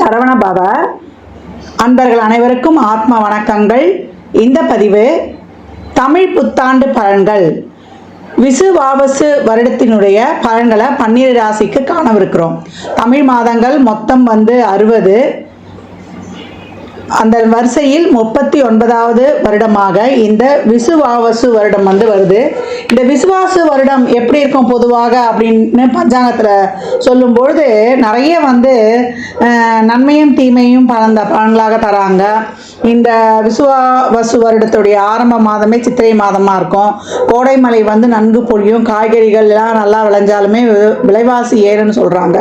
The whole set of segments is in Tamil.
சரவண பவ. அன்பர்கள் அனைவருக்கும் ஆத்ம வணக்கங்கள். இந்த பதிவு தமிழ் புத்தாண்டு பலன்கள். விசுவாவசு வருடத்தினுடைய பலன்களை பன்னிரு ராசிக்கு காணவிருக்கிறோம். தமிழ் மாதங்கள் மொத்தம் வந்து அறுபது. அந்த வரிசையில் முப்பத்தி ஒன்பதாவது வருடமாக இந்த விசுவாவசு வருடம் வந்து வருது. இந்த விசுவாசு வருடம் எப்படி இருக்கும் பொதுவாக அப்படின்னு பஞ்சாங்கத்தில் சொல்லும்பொழுது நிறைய வந்து நன்மையும் தீமையும் பலந்த பலன்களாக தராங்க. இந்த விசுவாவசு வருடத்துடைய ஆரம்ப மாதமே சித்திரை மாதமாக இருக்கும். கோடைமலை வந்து நன்கு பொழியும். காய்கறிகள் எல்லாம் நல்லா விளைஞ்சாலுமே விலைவாசி ஏறும்னு சொல்கிறாங்க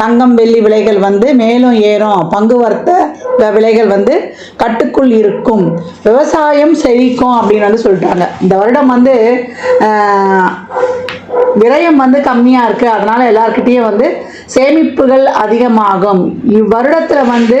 தங்கம் வெள்ளி விலைகள் வந்து மேலும் ஏறும். பங்கு வர்த்த விலைகள் வந்து கட்டுக்குள் இருக்கும். விவசாயம் செழிக்கும் அப்படின்னு வந்து சொல்லிட்டாங்க. இந்த வருடம் வந்து விரயம் வந்து கம்மியாக இருக்குது அதனால் எல்லாருக்கிட்டேயும் வந்து சேமிப்புகள் அதிகமாகும். இவ்வருடத்தில் வந்து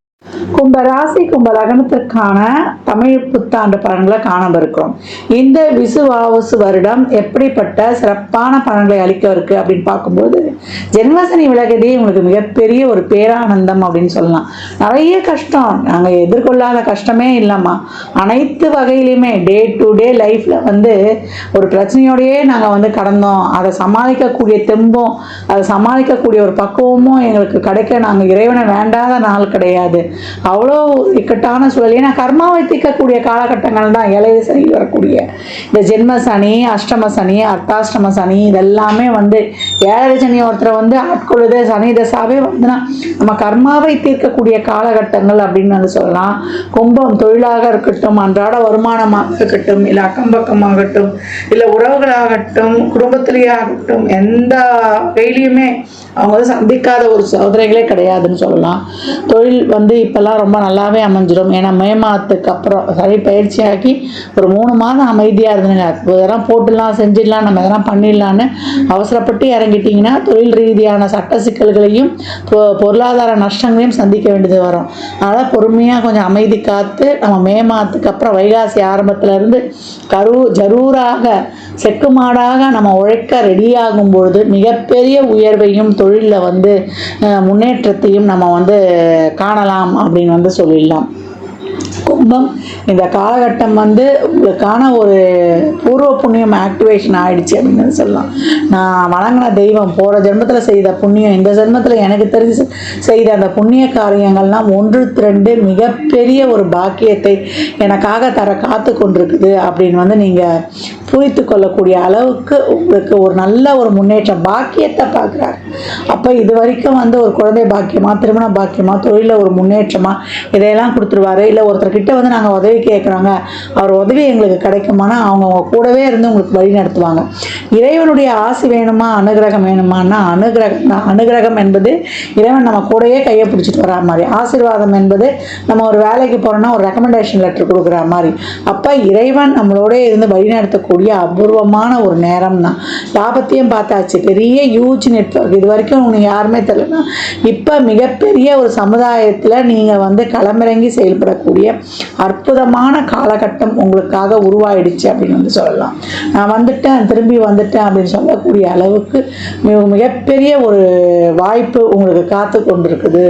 கும்பராசி கும்பலகனத்துக்கான தமிழ் புத்தாண்டு பலன்களை காணவிருக்கிறோம் இந்த விசுவாவசு வருடம் எப்படிப்பட்ட சிறப்பான பலன்களை அளிக்க இருக்கு அப்படின்னு பார்க்கும்போது ஜென்மசனி விலகதே உங்களுக்கு மிகப்பெரிய ஒரு பேரானந்தம் அப்படின்னு சொல்லலாம். நிறைய கஷ்டம். நாங்கள் எதிர்கொள்ளாத கஷ்டமே இல்லைம்மா அனைத்து வகையிலையுமே டே டு டே லைஃப்பில் வந்து ஒரு பிரச்சனையோடையே நாங்கள் வந்து கடந்தோம். அதை சமாளிக்கக்கூடிய தெம்பும் அதை சமாளிக்கக்கூடிய ஒரு பக்குவமும் எங்களுக்கு கிடைக்க நாங்கள் இறைவனை வேண்டாத நாள் கிடையாது. அவ்வளோ இக்கட்டான சூழல். ஏன்னா கர்மாவை தீர்க்கக்கூடிய காலகட்டங்கள் தான் ஏழை சனியில் வரக்கூடிய. இந்த ஜென்ம சனி அஷ்டம சனி அர்த்தாஷ்டம சனி இதெல்லாமே வந்து ஏழரை சனி ஒருத்தரை வந்து ஆட்கொள்ளுது. சனி தசாவே வந்துன்னா நம்ம கர்மாவை தீர்க்கக்கூடிய காலகட்டங்கள் அப்படின்னு வந்து சொல்லலாம். கும்பம் தொழிலாக இருக்கட்டும் அன்றாட வருமானமாக இருக்கட்டும் இல்லை அக்கம் பக்கமாகட்டும் இல்லை உறவுகளாகட்டும் குடும்பத்திலேயே ஆகட்டும் எந்த வகையிலையுமே அவங்க வந்து சந்திக்காத ஒரு சோதனைகளே கிடையாதுன்னு சொல்லலாம். தொழில் வந்து இப்போல்லாம் ரொம்ப நல்லாவே அமைஞ்சிடும் ஏன்னா மே மாதத்துக்கு அப்புறம் சரி பயிற்சியாக்கி ஒரு மூணு மாதம் அமைதியாக இருந்துங்க இதெல்லாம் போட்டுடலாம் செஞ்சிடலாம் நம்ம இதெல்லாம் பண்ணிடலான்னு அவசரப்பட்டு இறங்கிட்டிங்கன்னா தொழில் ரீதியான சட்ட சிக்கல்களையும் பொருளாதார நஷ்டங்களையும் சந்திக்க வேண்டியது வரும். அதனால் பொறுமையாக கொஞ்சம் அமைதி காத்து நம்ம மே மாதத்துக்கு அப்புறம் வைகாசி ஆரம்பத்துலேருந்து கரு ஜரூராக செக்கு மாடாக நம்ம உழைக்க ரெடியாகும் பொழுது மிகப்பெரிய உயர்வையும் தொழிலில் வந்து முன்னேற்றத்தையும் நம்ம வந்து காணலாம் அப்படின்னு வந்து சொல்லிடலாம். கும்பம் இந்த காலகட்டம் வந்து உங்களுக்கான ஒரு பூர்வ புண்ணியம் ஆக்டிவேஷன் ஆயிடுச்சு அப்படின்னு சொல்லலாம். நான் வணங்கின தெய்வம் போகிற ஜென்மத்தில் செய்த புண்ணியம் இந்த ஜென்மத்தில் எனக்கு தெரிஞ்சு செய்த அந்த புண்ணிய காரியங்கள்லாம் ஒன்று திரண்டு மிகப்பெரிய ஒரு பாக்கியத்தை எனக்காக தர காத்து கொண்டிருக்குது அப்படின்னு வந்து நீங்கள் புரித்து கொள்ளக்கூடிய அளவுக்கு உங்களுக்கு ஒரு நல்ல ஒரு முன்னேற்றம் பாக்கியத்தை பார்க்குறாரு. அப்போ இது வரைக்கும் வந்து ஒரு குழந்தை பாக்கியமாக திருமண பாக்கியமாக தொழிலில் ஒரு முன்னேற்றமாக இதையெல்லாம் கொடுத்துருவாரு. இல்லை ஒருத்தருக்கு கிட்ட வந்து நாங்கள் உதவி கேட்குறோங்க அவர் உதவி எங்களுக்கு கிடைக்குமானா அவங்க அவங்க கூடவே இருந்து உங்களுக்கு வழி நடத்துவாங்க. இறைவனுடைய ஆசி வேணுமா அனுகிரகம் வேணுமான்னா அனுகிரகம் தான். அனுகிரகம் என்பது இறைவன் நம்ம கூடயே கையை பிடிச்சிட்டு வரா மாதிரி. ஆசீர்வாதம் என்பது நம்ம ஒரு வேலைக்கு போகிறோம்னா ஒரு ரெக்கமெண்டேஷன் லெட்டர் கொடுக்குற மாதிரி. அப்போ இறைவன் நம்மளோடய இருந்து வழிநடத்தக்கூடிய அபூர்வமான ஒரு நேரம் தான். லாபத்தையும் பார்த்தாச்சு. பெரிய ஹியூஜ் நெட்வொர்க் இது வரைக்கும் உங்களுக்கு யாருமே தெரியலன்னா இப்போ மிகப்பெரிய ஒரு சமுதாயத்தில் நீங்கள் வந்து களமிறங்கி செயல்படக்கூடிய அற்புதமான காலகட்டம் உங்களுக்காக உருவாயிடுச்சு அப்படின்னு வந்து சொல்லலாம். நான் வந்துட்டேன் திரும்பி வந்துட்டேன் அப்படின்னு சொல்லக்கூடிய அளவுக்கு மிக மிகப்பெரிய ஒரு வாய்ப்பு உங்களுக்கு காத்து கொண்டிருக்குது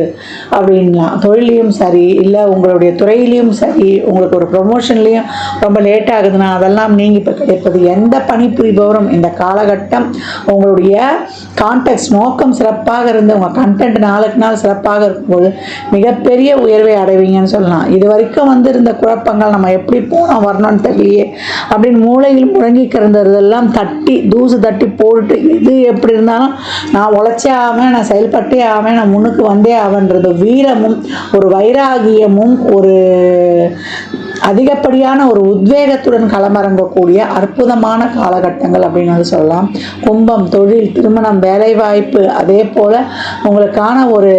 அப்படின்லாம். தொழிலையும் சரி இல்லை உங்களுடைய துறையிலையும் சரி உங்களுக்கு ஒரு ப்ரொமோஷன்லேயும் ரொம்ப லேட் ஆகுதுன்னா அதெல்லாம் நீங்கள் இப்போ கிடைப்பது எந்த பணிபுரிபவரும் இந்த காலகட்டம் உங்களுடைய கான்டெக்ட் நோக்கம் சிறப்பாக இருந்து உங்கள் கண்டென்ட் நாளுக்கு நாள் சிறப்பாக இருக்கும்போது மிகப்பெரிய உயர்வை அடைவீங்கன்னு சொல்லலாம். இது வரைக்கும் வந்து இருந்த குழப்பங்கள் நம்ம எப்படி போனோம் வரணும்னு தெரியலையே. அப்படின்னு மூளையில் முழங்கி கிடந்ததெல்லாம் தட்டி தூசு தட்டி போட்டுட்டு இது எப்படி இருந்தாலும் நான் உழைச்சே ஆவேன் நான் செயல்பட்டே ஆவேன் நான் முன்னுக்கு வந்தே ஆவேன்றது வீரமும் ஒரு வைராகியமும் ஒரு அதிகப்படியான ஒரு உத்வேகத்துடன் களமிறங்கக்கூடிய அற்புதமான காலகட்டங்கள் அப்படின்னு வந்து சொல்லலாம். கும்பம் தொழில் திருமணம் வேலைவாய்ப்பு அதே போல் உங்களுக்கான ஒரு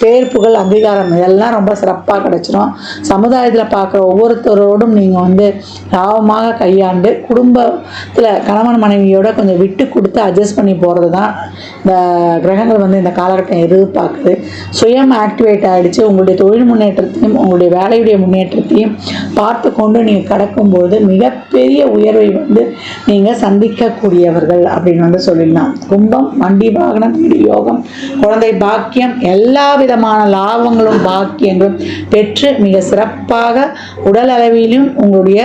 பேர் புகழ் அங்கீகாரம் இதெல்லாம் ரொம்ப சிறப்பாக கிடச்சிரும். சமுதாயத்தில் பார்க்குற ஒவ்வொருத்தரோடும் நீங்கள் வந்து லாபமாக கையாண்டு குடும்பத்தில் கணவன் மனைவியோட கொஞ்சம் விட்டு கொடுத்து அட்ஜஸ்ட் பண்ணி போகிறது தான் இந்த கிரகங்கள் வந்து இந்த காலகட்டம் எதிர்பார்க்குது. சுயம் ஆக்டிவேட் ஆகிடுச்சு உங்களுடைய தொழில் முன்னேற்றத்தையும் உங்களுடைய வேலையுடைய முன்னேற்றத்தையும் பார்த்து கொண்டு நீங்கள் கடக்கும்போது மிகப்பெரிய உயர்வை வந்து நீங்கள் சந்திக்கக்கூடியவர்கள் அப்படின்னு வந்து சொல்லிடலாம். கும்பம் வண்டி வாகனம் வீடு யோகம் குழந்தை பாக்கியம் எல்லா விதமான லாபங்களும் பாக்கியங்களும் பெற்று மிக சிறப்பாக உடல் அளவிலும் உங்களுடைய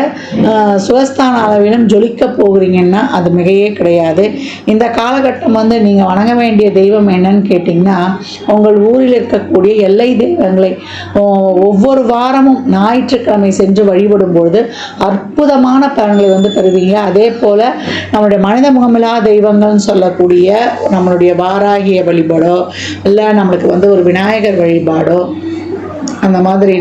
சுகஸ்தான அளவிலும் ஜொலிக்க போகிறீங்கன்னா அது மிகையே கிடையாது. இந்த காலகட்டம் வந்து நீங்கள் வணங்க வேண்டிய தெய்வம் என்னன்னு கேட்டிங்கன்னா உங்கள் ஊரில் இருக்கக்கூடிய எல்லை தெய்வங்களை ஒவ்வொரு வாரமும் ஞாயிற்றுக்கிழமை சென்று வழிபடும் பொழுது அற்புதமான பலன்களை வந்து பெறுவீங்க. அதே போல் நம்மளுடைய மனித முகமில்லா தெய்வங்கள்னு சொல்லக்கூடிய நம்மளுடைய வாராகிய வழிபாடோ இல்லை நம்மளுக்கு வந்து ஒரு விநாயகர் வழிபாடோ அந்த மாதிரி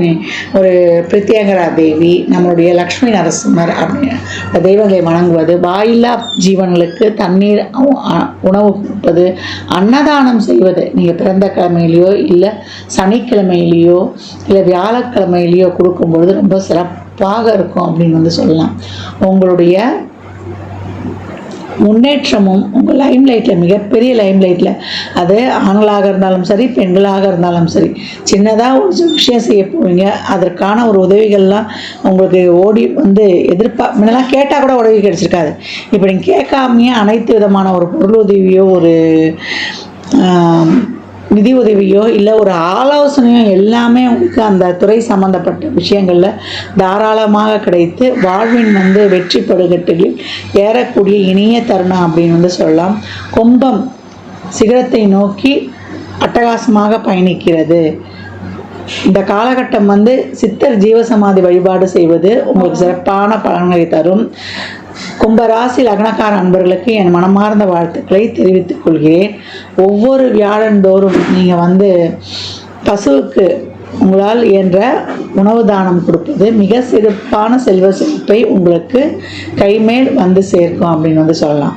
ஒரு பிரத்யேகரா தேவி நம்மளுடைய லக்ஷ்மி நரசிம்மர் அப்படின்னு தெய்வங்களை வணங்குவது வாயில்லா ஜீவன்களுக்கு தண்ணீர் உணவு கொடுப்பது அன்னதானம் செய்வது நீங்கள் பிறந்த கிழமையிலையோ இல்லை சனிக்கிழமையிலையோ இல்லை வியாழக்கிழமையிலையோ கொடுக்கும்பொழுது ரொம்ப சிறப்பாக இருக்கும் அப்படின்னு வந்து சொல்லலாம். உங்களுடைய முன்னேற்றமும் உங்கள் லைம் லைட்டில் மிகப்பெரிய லைம் லைட்டில் அது ஆண்களாக இருந்தாலும் சரி பெண்களாக இருந்தாலும் சரி. சின்னதாக ஒரு விஷயம் செய்ய போவீங்க. அதற்கான ஒரு உதவிகள்லாம் உங்களுக்கு ஓடி வந்து எதிர்பா முன்னெல்லாம் கேட்டால் கூட உதவி கிடைச்சிருக்காது. இப்போ நீங்கள் கேட்காமையே அனைத்து விதமான ஒரு பொருள் உதவியோ ஒரு நிதி உதவியோ இல்லை ஒரு ஆலோசனையோ எல்லாமே உங்களுக்கு அந்த துறை சம்பந்தப்பட்ட விஷயங்களில் தாராளமாக கிடைத்து வாழ்வின் வந்து வெற்றி படுகட்டுகளில் ஏறக்கூடிய இனிய தருணம் அப்படின்னு வந்து சொல்லலாம். கும்பம் சிகரத்தை நோக்கி அட்டகாசமாக பயணிக்கிறது. இந்த காலகட்டம் வந்து சித்தர் ஜீவசமாதி வழிபாடு செய்வது உங்களுக்கு சிறப்பான பலன்களை தரும். கும்பராசி லக்னக்கார அன்பர்களுக்கு என் மனமார்ந்த வாழ்த்துக்களை தெரிவித்துக் கொள்கிறேன். ஒவ்வொரு வியாழந்தோறும் நீங்கள் வந்து பசுவுக்கு உங்களால் இயன்ற உணவு தானம் கொடுப்பது மிக சிறப்பான செல்வ செழிப்பை உங்களுக்கு கைமேல் வந்து சேர்க்கும் அப்படின்னு வந்து சொல்லலாம்.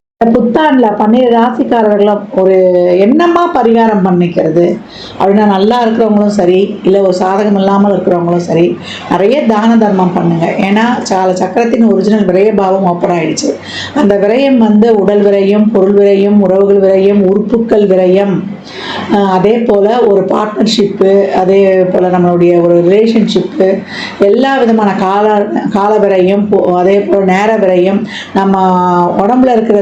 புத்தாண்டில் பன்னிரு ராசிக்காரர்களும் ஒரு என்னமா பரிகாரம் பண்ணிக்கிறது. அப்படின்னா நல்லா இருக்கிறவங்களும் சரி இல்லை ஒரு சாதகம் இல்லாமல் இருக்கிறவங்களும் சரி நிறைய தான தர்மம் பண்ணுங்க. ஏன்னா சால சக்கரத்தின் ஒரிஜினல் விரய பாவம் ஓப்பன் ஆயிடுச்சு. அந்த விரயம் வந்து உடல் விரயம் பொருள் விரயம் உறவுகள் விரயம் உறுப்புக்கள் விரயம். அதே போல் ஒரு பார்ட்னர்ஷிப்பு அதே போல் நம்மளுடைய ஒரு ரிலேஷன்ஷிப்பு எல்லா விதமான கால கால விரயம் போ- அதே போல் நேர விரயம் நம்ம உடம்புல இருக்கிற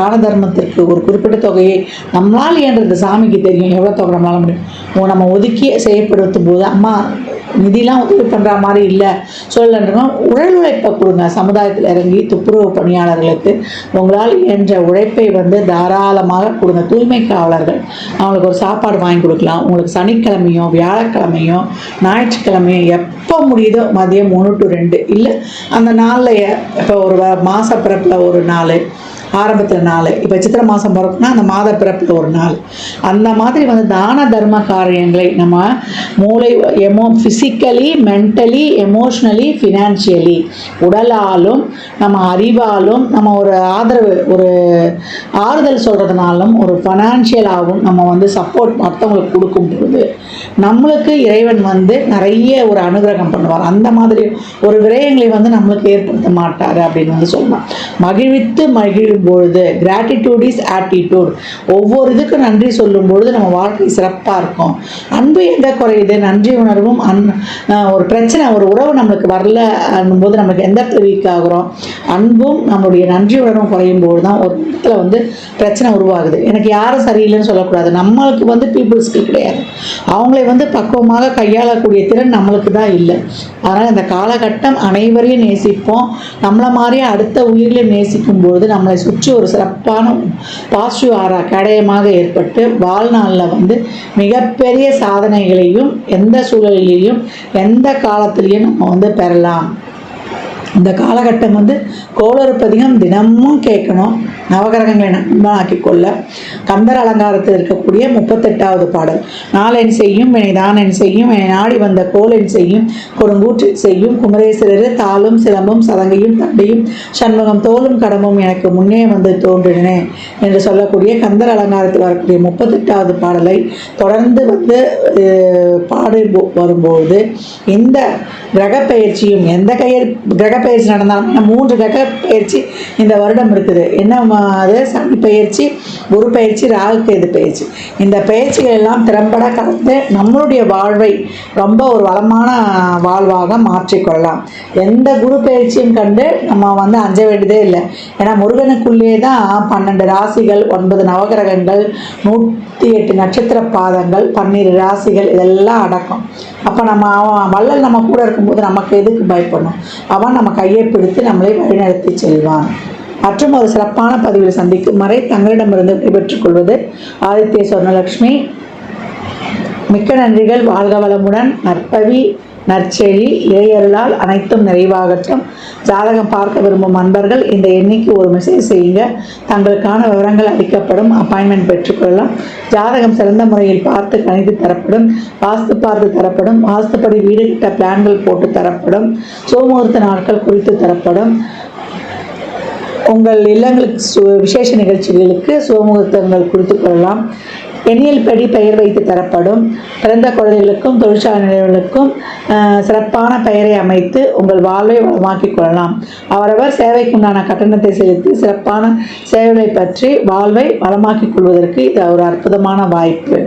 தான தர்மத்திற்கு ஒரு குறிப்பிட்ட தொகையை நம்மளால் இயன்றது சாமிக்கு தெரியும். எவ்வளோ தொகை நம்மளால முடியும்? நம்ம ஒதுக்கி செய்யப்படுத்தும் போது அம்மா நிதிலாம் உதவி பண்ணுற மாதிரி இல்லை. சொல்லன்றவங்க உடல் உழைப்பை கொடுங்க. சமுதாயத்தில் இறங்கி துப்புரவு பணியாளர்களுக்கு உங்களால் இயன்ற உழைப்பை வந்து தாராளமாக கொடுங்க. தூய்மை காவலர்கள் அவங்களுக்கு ஒரு சாப்பாடு வாங்கி கொடுக்கலாம். உங்களுக்கு சனிக்கிழமையும் வியாழக்கிழமையும் ஞாயிற்றுக்கிழமையும் எப்போ முடியுதோ மதியம் மூணு டு ரெண்டு. இல்லை அந்த நாளில் இப்போ ஒரு மாத பிறப்பில் ஒரு நாள் ஆரம்பத்தில் நாள் இப்போ சித்திரை மாதம் பிறப்புனா அந்த மாத பிறப்பில் ஒரு நாள். அந்த மாதிரி வந்து தான தர்ம காரியங்களை நம்ம மூளை எமோ ஃபிசிக்கலி மென்டலி எமோஷ்னலி ஃபினான்ஷியலி உடலாலும் நம்ம அறிவாலும் நம்ம ஒரு ஆதரவு ஒரு ஆறுதல் சொல்கிறதுனாலும் ஒரு ஃபினான்ஷியலாகவும் நம்ம வந்து சப்போர்ட் மற்றவங்களுக்கு கொடுக்கும் பொழுது நம்மளுக்கு இறைவன் வந்து நிறைய ஒரு அனுகிரகம் பண்ணுவார். அந்த மாதிரி ஒரு விரயங்களை வந்து நம்மளுக்கு ஏற்படுத்த மாட்டார் அப்படின்னு வந்து சொல்லலாம். மகிழ்வித்து மகிழ் பொழுது கிராட்டிடியூட் இஸ் ஆட்டிடியூட் ஒவ்வொரு இதுக்கும் நன்றி சொல்லும் பொழுது நம்ம வாழ்க்கை சிறப்பாக இருக்கும். அன்பு எங்கே குறையுது? நன்றி உணர்வும் அன் ஒரு பிரச்சனை ஒரு உறவு நம்மளுக்கு வரல போது நம்மளுக்கு எந்த இடத்துல வீக் ஆகுறோம்? அன்பும் நம்மளுடைய நன்றி உணர்வும் குறையும் போது தான் ஒரு இடத்துல வந்து பிரச்சனை உருவாகுது. எனக்கு யாரும் சரியில்லைன்னு சொல்லக்கூடாது. நம்மளுக்கு வந்து பீப்புள்ஸ்க்கு கிடையாது. அவங்களை வந்து பக்குவமாக கையாளக்கூடிய திறன் நம்மளுக்கு தான் இல்லை. அதனால் இந்த காலகட்டம் அனைவரையும் நேசிப்போம். நம்மளை மாதிரியே அடுத்த உயிரிலும் நேசிக்கும் பொழுது நம்மளை சுற்றி ஒரு சிறப்பான பாசிட்டிவ் ஆரா கடையமாக ஏற்பட்டு வாழ்நாளில் வந்து மிகப்பெரிய சாதனைகளையும் எந்த சூழலிலையும் எந்த காலத்திலையும் நம்ம வந்து பெறலாம். இந்த காலகட்டம் வந்து கோளறுப்பதிகம் தினமும் கேட்கணும். நவகிரகங்களை நண்பனாக்கி கொள்ள. கந்தர் அலங்காரத்தில் இருக்கக்கூடிய முப்பத்தெட்டாவது பாடல். நாளென் செய்யும் வினை தானென் செய்யும் என்னை நாடி வந்த கோலென் செய்யும் கொடுங்கூற்றில் செய்யும் குமரேஸ்வரர் தாளும் சிலம்பும் சதங்கையும் தண்டையும் சண்முகம் தோலும் கடமும் எனக்கு முன்னே வந்து தோன்றினே என்று சொல்லக்கூடிய கந்தர் அலங்காரத்தில் வரக்கூடிய முப்பத்தெட்டாவது பாடலை தொடர்ந்து வந்து பாடு வரும்போது இந்த கிரக பயிற்சியும் எந்த கயிர் கிரக பயிற்சி நடந்தாலும் மூன்று கிரக பயிற்சி இந்த வருடம் இருக்குது. என்ன அது? சனி பயிற்சி குரு பயிற்சி ராகுக்கேது பயிற்சி. இந்த பயிற்சிகள் எல்லாம் திறம்பட கலந்து நம்மளுடைய வாழ்வை ரொம்ப ஒரு வளமான வாழ்வாக மாற்றிக்கொள்ளலாம் எந்த குரு பயிற்சியும் கண்டு நம்ம வந்து அஞ்ச வேண்டியதே இல்லை. ஏன்னா முருகனுக்குள்ளே தான் பன்னெண்டு ராசிகள் ஒன்பது நவகிரகங்கள் நூற்றி எட்டு நட்சத்திர பாதங்கள் பன்னிரு ராசிகள் இதெல்லாம் அடக்கம். அப்போ நம்ம அவன் வள்ளல் நம்ம கூட இருக்கும்போது நமக்கு எதுக்கு பயப்படணும்? அவன் நம்ம கையை பிடித்து நம்மளை வழிநடத்தி செல்வான். மற்றும் ஒரு சிறப்பான பதிவில் சந்திக்கும் வரை தங்களிடமிருந்து விடைபெற்றுக் கொள்வது ஆதித்ய சொர்ணலக்ஷ்மி. மிக்க நன்றிகள். வாழ்க வளமுடன். நற்பவி. நற்செழி இறையருளால் அனைத்தும் நிறைவாகட்டும். ஜாதகம் பார்க்க விரும்பும் அன்பர்கள் இந்த எண்ணிக்கு ஒரு மெசேஜ் செய்யுங்க. தங்களுக்கான விவரங்கள் அளிக்கப்படும் அப்பாயின்மெண்ட் பெற்றுக்கொள்ளலாம். ஜாதகம் சிறந்த முறையில் பார்த்து கணித்து தரப்படும் வாஸ்து பார்த்து தரப்படும் வாஸ்துப்படி வீடு கிட்ட பிளான்கள் போட்டு தரப்படும் சோமுகூர்த்த நாட்கள் குறித்து தரப்படும். உங்கள் இல்லங்களுக்கு சு- விசேஷ நிகழ்ச்சிகளுக்கு சுகமுகூர்த்தங்கள் கொடுத்து கொள்ளலாம். எண்ணியல் படி பெயர் வைத்து தரப்படும். பிறந்த குழந்தைகளுக்கும் தொழிற்சாலை சிறப்பான பெயரை அமைத்து உங்கள் வாழ்வை வளமாக்கிக் கொள்ளலாம். அவரவர் சேவைக்குண்டான கட்டணத்தை செலுத்தி சிறப்பான சேவைகளை பற்றி வாழ்வை வளமாக்கிக் கொள்வதற்கு இது ஒரு அற்புதமான வாய்ப்பு.